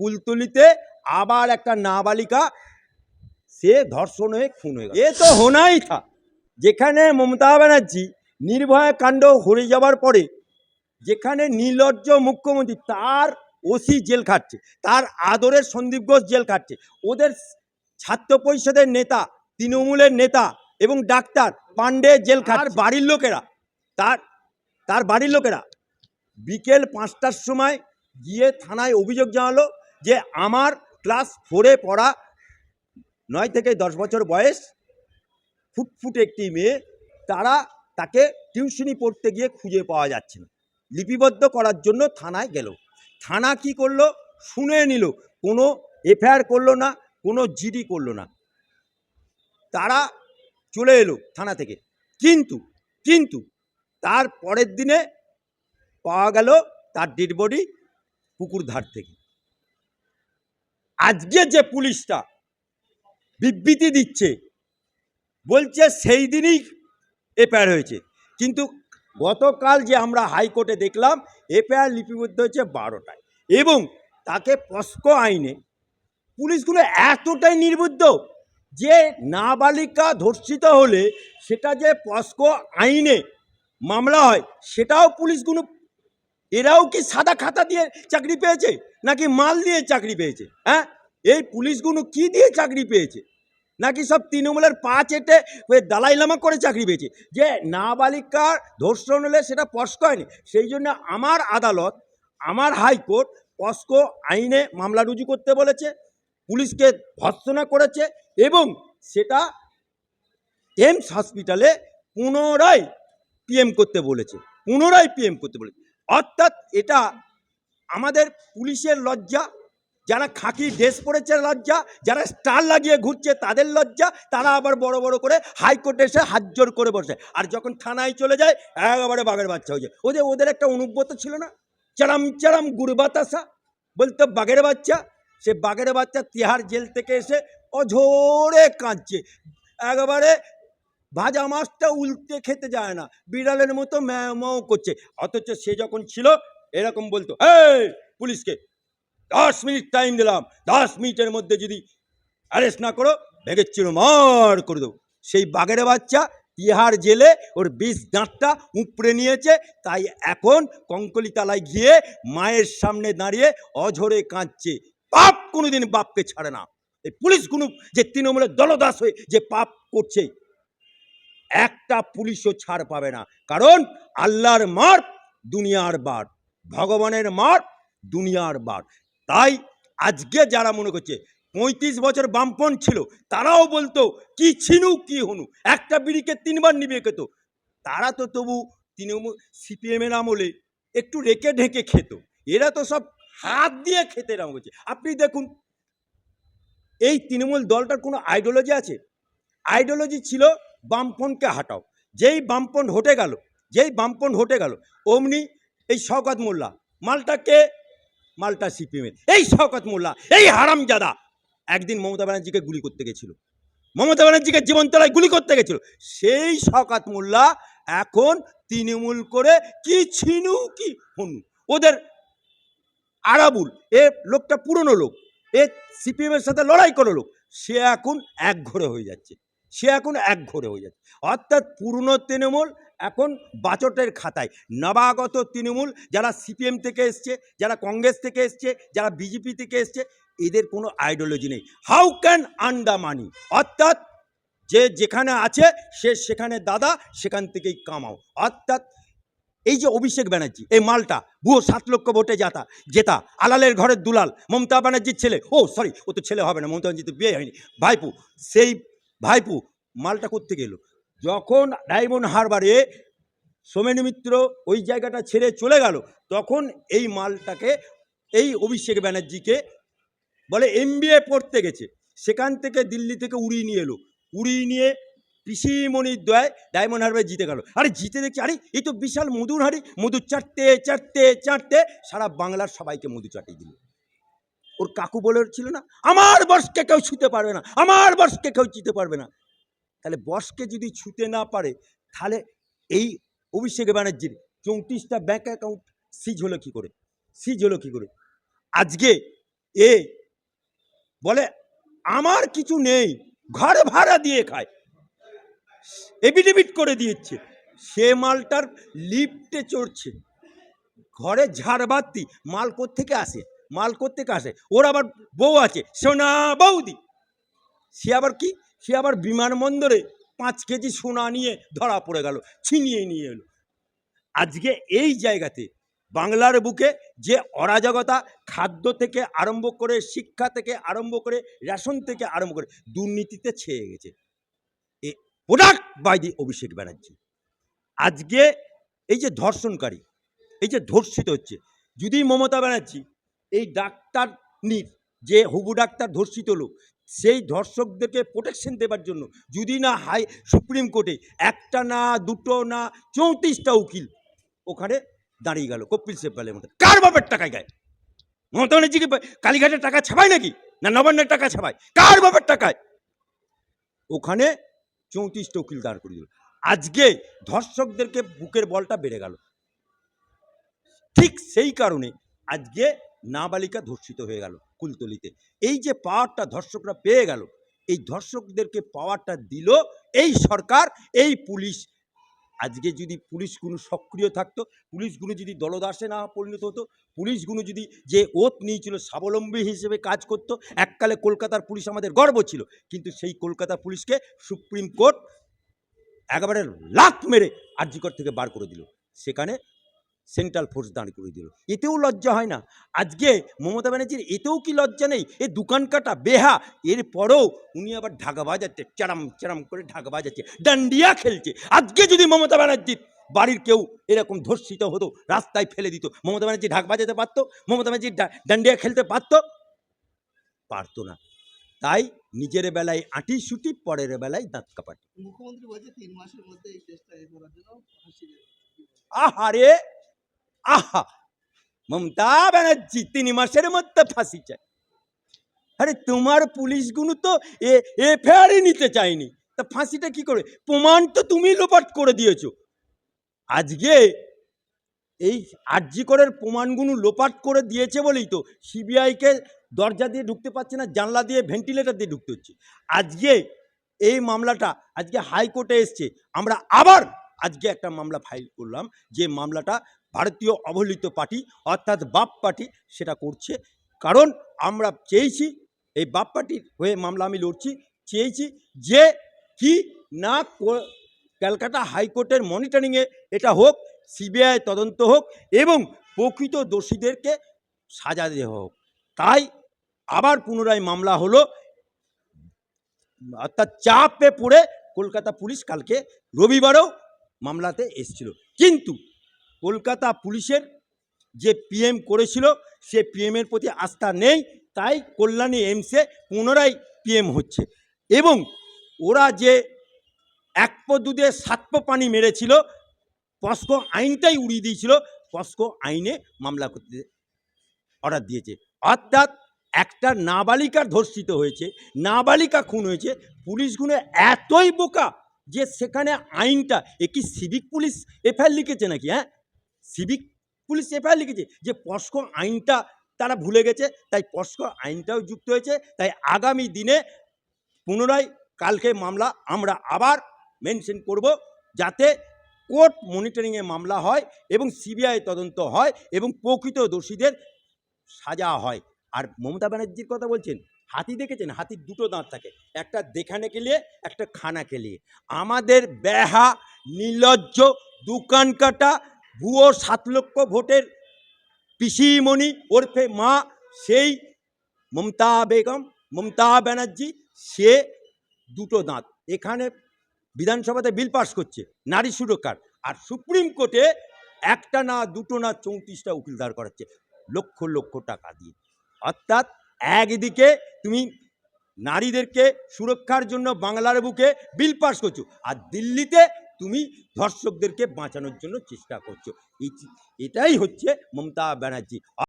কুলতলিতে আবার একটা নাবালিকা সে ধর্ষণ হয়ে খুন হয়ে গেল। এ তো হোনাই থা। যেখানে মমতা ব্যানার্জি নির্ভয়া কাণ্ড হয়ে যাওয়ার পরে যেখানে নির্লজ্জ মুখ্যমন্ত্রী তার ওসি জেল খাটছে তার আদরের সন্দীপ ঘোষ জেল খাটছে ওদের ছাত্র পরিষদের নেতা তৃণমূলের নেতা এবং ডাক্তার পাণ্ডে জেল খাট বাড়ির লোকেরা তার তার বাড়ির লোকেরা বিকেল পাঁচটার সময় গিয়ে থানায় অভিযোগ জানালো যে আমার ক্লাস ফোরে পড়া নয় থেকে দশ বছর বয়স ফুটফুট একটি মেয়ে, তারা তাকে টিউশনি পড়তে গিয়ে খুঁজে পাওয়া যাচ্ছে না। লিপিবদ্ধ করার জন্য থানায় গেল। থানা কি করল? শুনে নিল। কোনো এফআইআর করল না, কোনো জিডি করল না। তারা চলে এলো থানা থেকে। কিন্তু কিন্তু তার পরের দিনে পাওয়া গেল তার ডেড বডি পুকুর ধার থেকে। আজকে যে পুলিশটা বিবৃতি দিচ্ছে, বলছে সেই দিনই এফআইআর হয়েছে। কিন্তু গতকাল যে আমরা হাইকোর্টে দেখলাম, এফআইআর লিপিবদ্ধ হয়েছে বারোটায় এবং তাকে পস্কো আইনে পুলিশগুলো এতটাই নির্বুদ্ধ যে নাবালিকা ধর্ষিত হলে সেটা যে পস্কো আইনে মামলা হয়, সেটাও পুলিশগুলো এরাও কি সাদা খাতা দিয়ে চাকরি পেয়েছে নাকি মাল দিয়ে চাকরি পেয়েছে? হ্যাঁ? এই পুলিশগুলো কি দিয়ে চাকরি পেয়েছে? নাকি সব তৃণমূলের পা চেটে ওই দালাই লামা করে চাকরি পেয়েছে? যে নাবালিকার ধর্ষণ হলে সেটা পস্ক হয়নি। সেই জন্য আমার আদালত, আমার হাইকোর্ট পস্কো আইনে মামলা রুজু করতে বলেছে, পুলিশকে ভর্সনা করেছে এবং সেটা এমস হসপিটালে পুনরায় পিএম করতে বলেছে। পুনরায় পিএম করতে বলেছে। অর্থাৎ এটা আমাদের পুলিশের লজ্জা, যারা খাকি ড্রেস পরেছে লজ্জা, যারা স্টার লাগিয়ে ঘুরছে তাদের লজ্জা, তারা আবার বড় বড় করে হাইকোর্টে এসে হাত জোর করে বসে। আর যখন থানায় চলে যায়, একেবারে বাঘের বাচ্চা হয়ে যায়। ওদের ওদের একটা অনুব্রত ছিল না? চারাম চারাম গুড় বাতাসা বলতো, বাঘের বাচ্চা? সে বাঘের বাচ্চা তিহার জেল থেকে এসে অঝোরে কাঁদছে। একেবারে ভাজা মাছটা উল্টে খেতে যায় না। বিড়ালের মতো ম্যাও ম্যাও করছে। অথচ সে যখন ছিল, এরকম বলতো, এই পুলিশকে দশ মিনিট টাইম দিলাম। দশ মিনিটের মধ্যে যদি অ্যারেস্ট না করো ভেগে চিরমার করে দেবো। সেই বাঘের বাচ্চা তিহার জেলে ওর বিষ দাঁতটা উপড়ে নিয়েছে। তাই এখন কঙ্কলিতালায় গিয়ে মায়ের সামনে দাঁড়িয়ে অঝরে কাঁদছে। পাপ কোনোদিন বাপকে ছাড়ে না। এই পুলিশ পুলিশগুলো যে তৃণমূলের দলদাস হয়ে যে পাপ করছে একটা পুলিশও ছাড় পাবে না। কারণ আল্লাহর মার দুনিয়ার বার, ভগবানের মার দুনিয়ার বার। তাই আজকে যারা মনে করছে, পঁয়ত্রিশ বছর বামপন ছিল, তারাও বলতো, কি ছিনু, কি হনু? একটা বিড়িকে তিনবার নিবে খেত তারা তো তবু তৃণমূল সিপিএমের আমলে একটু রেখে ঢেকে খেত। এরা তো সব হাত দিয়ে খেতে এরম করছে আপনি দেখুন, এই তৃণমূল দলটার কোনো আইডিওলজি আছে? আইডিওলজি ছিল বামপন্থকে হাটাও। যেই বামপন্থ হটে গেল, যেই বামপন্থ হটে গেল, অমনি এই শওকত মোল্লা মালটাকে মালটা সিপিএমের এই শওকত মোল্লা, এই হারামজাদা। একদিন মমতা ব্যানার্জিকে গুলি করতে গেছিল। মমতা ব্যানার্জিকে জীবনতলায় গুলি করতে গেছিল। সেই শওকত মোল্লা এখন তৃণমূল করে কি ছিনু কি হনু। ওদের আরাবুল, এ লোকটা পুরনো লোক, এ সিপিএমের সাথে লড়াই করো লোক, সে এখন এক ঘরে হয়ে যাচ্ছে। সে এখন এক ঘরে হয়ে যাচ্ছে। অর্থাৎ পুরনো তৃণমূল এখন বাচটের খাতায়। নবাগত তৃণমূল যারা সিপিএম থেকে এসছে, যারা কংগ্রেস থেকে এসছে, যারা বিজেপি থেকে এসছে, এদের কোনো আইডিওলজি নেই। হাউ ক্যান আন্ডা মানি অর্থাৎ যে যেখানে আছে, সে সেখানে দাদা, সেখান থেকেই কামাও। অর্থাৎ এই যে অভিষেক ব্যানার্জি, এই মালটা, ভুয়ো সাত লক্ষ ভোটে জাতা, জেতা। আলালের ঘরের দুলাল, মমতা ব্যানার্জির ছেলে। ও সরি ও তো ছেলে হবে না, মমতা ব্যানার্জি তো বিয়ে হয়নি। ভাইপু, সেই ভাইপু, মালটা করতে গেল যখন ডায়মন্ড হারবারে সোমেন মিত্র ওই জায়গাটা ছেড়ে চলে গেল, তখন এই মালটাকে, এই অভিষেক ব্যানার্জিকে বলে এমবিএ পড়তে গেছে। সেখান থেকে দিল্লি থেকে উড়িয়ে নিয়ে এলো। উড়িয়ে নিয়ে পিসিমণির দয় ডায়মন্ড হারবার জিতে গেল। আরে জিতে দেখছি, আরে এই তো বিশাল মধুর হাড়ি। মধু চাটতে চাটতে চাটতে সারা বাংলার সবাইকে মধু চাটিয়ে দিল। ওর কাকু বলেছিল না, আমার বর্ষকে কেউ ছুতে পারবে না, আমার বর্ষকে কেউ ছুতে পারবে না। তাহলে বর্ষকে যদি ছুতে না পারে, তাহলে এই অভিষেক ব্যানার্জির চৌত্রিশটা ব্যাঙ্ক অ্যাকাউন্ট সিজ হলো কী করে? সিজ হলো কী করে? আজকে এ বলে, আমার কিছু নেই, ঘর ভাড়া দিয়ে খায়। এবিডেবিট করে দিয়েছে, সে মালটার লিফটে চড়ছে, ঘরে ঝাড়বাতি, মাল থেকে আসে? মাল করতে আসে? ওর আবার বউ আছে, সোনা বৌদি। সে আবার কি? সে আবার বিমানবন্দরে পাঁচ কেজি সোনা নিয়ে ধরা পড়ে গেল, ছিনিয়ে নিয়ে এলো। আজকে এই জায়গাতে বাংলার বুকে যে অরাজকতা খাদ্য থেকে আরম্ভ করে, শিক্ষা থেকে আরম্ভ করে, রেশন থেকে আরম্ভ করে, দুর্নীতিতে ছেয়ে গেছে। A product by the Abhishek Banerjee. আজকে এই যে ধর্ষণকারী, এই যে ধর্ষিত হচ্ছে, যদি মমতা ব্যানার্জি এই ডাক্তার নির, যে হুবু ডাক্তার ধর্ষিত লোক, সেই ধর্ষকদেরকে প্রোটেকশন দেবার জন্য যদি না হাই, সুপ্রিম কোর্টে একটা না, দুটো না, চৌত্রিশটা উকিল ওখানে দাঁড়িয়ে গেল, কপিল সেব্বালের মতো। কার বাপের টাকায় গায়? মমতা ব্যানার্জিকে কালীঘাটের টাকা ছাপায় নাকি? না নবান্নের টাকা ছাপায়? কার বাপের টাকায়? ওখানে চৌত্রিশটা উকিল দাঁড় করে দিল। আজকে ধর্ষকদেরকে বুকের বলটা বেড়ে গেল। ঠিক সেই কারণে আজকে নাবালিকা ধর্ষিত হয়ে গেল কুলতলিতে। এই যে পাওয়ারটা ধর্ষকরা পেয়ে গেল, এই ধর্ষকদেরকে পাওয়ারটা দিল এই সরকার, এই পুলিশ। আজকে যদি পুলিশগুলো সক্রিয় থাকতো পুলিশগুলো যদি দলদাসে না পরিণত হতো পুলিশগুলো যদি যে ওত নিয়েছিল, স্বাবলম্বী হিসেবে কাজ করতো, এককালে কলকাতার পুলিশ আমাদের গর্ব ছিল। কিন্তু সেই কলকাতা পুলিশকে সুপ্রিম কোর্ট একেবারে লাত মেরে আর্জিকর থেকে বার করে দিল। সেখানে সেন্ট্রাল ফোর্স দাঁড় করে দিল। এতেও লজ্জা হয় না। আজকে মমতা ব্যানার্জির এতেও কি লজ্জা নেই? এ দোকান কাটা বেহা এরপরও উনি আবার ঢাকা বাজাচ্ছে চারাম চারাম করে ঢাকা বাজাচ্ছে ডান্ডিয়া খেলছে। আজকে যদি মমতা ব্যানার্জির বাড়ির কেউ এরকম ধর্ষিত হতো রাস্তায় ফেলে দিত মমতা ব্যানার্জি ঢাক বাজাতে পারতো? মমতা ব্যানার্জি ডান্ডিয়া খেলতে পারতো? পারতো না। তাই নিজের বেলায় আঁটি সুটি পরের বেলায় দাঁত কাপাটি মুখ্যমন্ত্রী বলছে তিন মাসের মধ্যে এই। আহারে! আহা মমতা ব্যানার্জি তিন মাসের মধ্যে ফাঁসি চাই আরে, তোমার পুলিশগুলো তো এ এফআইআরই নিতে চায়নি। তা ফাঁসিটা কি করে? প্রমাণ তো তুমি লোপাট করে দিয়েছ। আজকে এই আর্যিকরের প্রমাণগুলো লোপাট করে দিয়েছে বলেই তো সিবিআইকে দরজা দিয়ে ঢুকতে পারছে না, জানলা দিয়ে ভেন্টিলেটর দিয়ে ঢুকতে হচ্ছে। আজকে এই মামলাটা, আজকে হাইকোর্টে এসছে। আমরা আবার আজকে একটা মামলা ফাইল করলাম, যে মামলাটা ভারতীয় অবহেলিত পার্টি, অর্থাৎ বাপ পার্টি সেটা করছে। কারণ আমরা চেয়েছি, এই বাপ পার্টির হয়ে মামলা আমি লড়ছি, চেয়েছি যে কি না ক্যালকাটা হাইকোর্টের মনিটরিংয়ে এটা হোক সিবিআই তদন্ত হোক এবং প্রকৃত দোষীদেরকে সাজা দেওয়া হোক। তাই আবার পুনরায় মামলা হলো, অর্থাৎ চাপে পড়ে কলকাতা পুলিশ কালকে রবিবারেও মামলাতে এসছিল। কিন্তু কলকাতা পুলিশের যে পিএম করেছিল, সে পিএমের প্রতি আস্থা নেই, তাই কল্যাণী এমসে পুনরায় পিএম হচ্ছে। এবং ওরা যে এক পো দুধে সাত পো পানি মেরেছিল, পস্কো আইনটাই উড়িয়ে দিয়েছিল, পস্কো আইনে মামলা করতে অর্ডার দিয়েছে। অর্থাৎ একটা নাবালিকার ধর্ষিত হয়েছে, নাবালিকা খুন হয়েছে পুলিশগুলো এতই বোকা যে সেখানে আইনটা, এ কি সিভিক পুলিশ এফআইআর লিখেছে নাকি হ্যাঁ? সিভিক পুলিশ এফআইআর লিখেছে যে পস্কো আইনটা তারা ভুলে গেছে, তাই পস্কো আইনটাও যুক্ত হয়েছে, তাই আগামী দিনে পুনরায় কালকে মামলা আমরা আবার মেনশন করব যাতে কোর্ট মনিটরিংয়ে মামলা হয় এবং সিবিআই তদন্ত হয় এবং প্রকৃত দোষীদের সাজা হয়। আর মমতা ব্যানার্জির কথা বলছেন, হাতি দেখেছেন? হাতির দুটো দাঁত থাকে, একটা দেখানে কেলিয়ে একটা খানা কেলিয়ে আমাদের বেহা, নির্লজ্জ, দোকান কাটা ভুয়ো সাত লক্ষ ভোটের পিসিমণি ওরফে মা সেই মমতা বেগম, মমতা ব্যানার্জি, সে দুটো দাঁত। এখানে বিধানসভাতে বিল পাস করছে, নারী সুরক্ষার আর সুপ্রিম কোর্টে একটা না, দুটো না, চৌত্রিশটা উকিল দাঁড় করাচ্ছে, লক্ষ লক্ষ টাকা দিয়ে। অর্থাৎ একদিকে তুমি নারীদেরকে সুরক্ষার জন্য বাংলার বুকে বিল পাস করছ, আর দিল্লিতে তুমি ধর্ষকদেরকে বাঁচানোর জন্য চেষ্টা করছ। এটাই হচ্ছে মমতা ব্যানার্জি।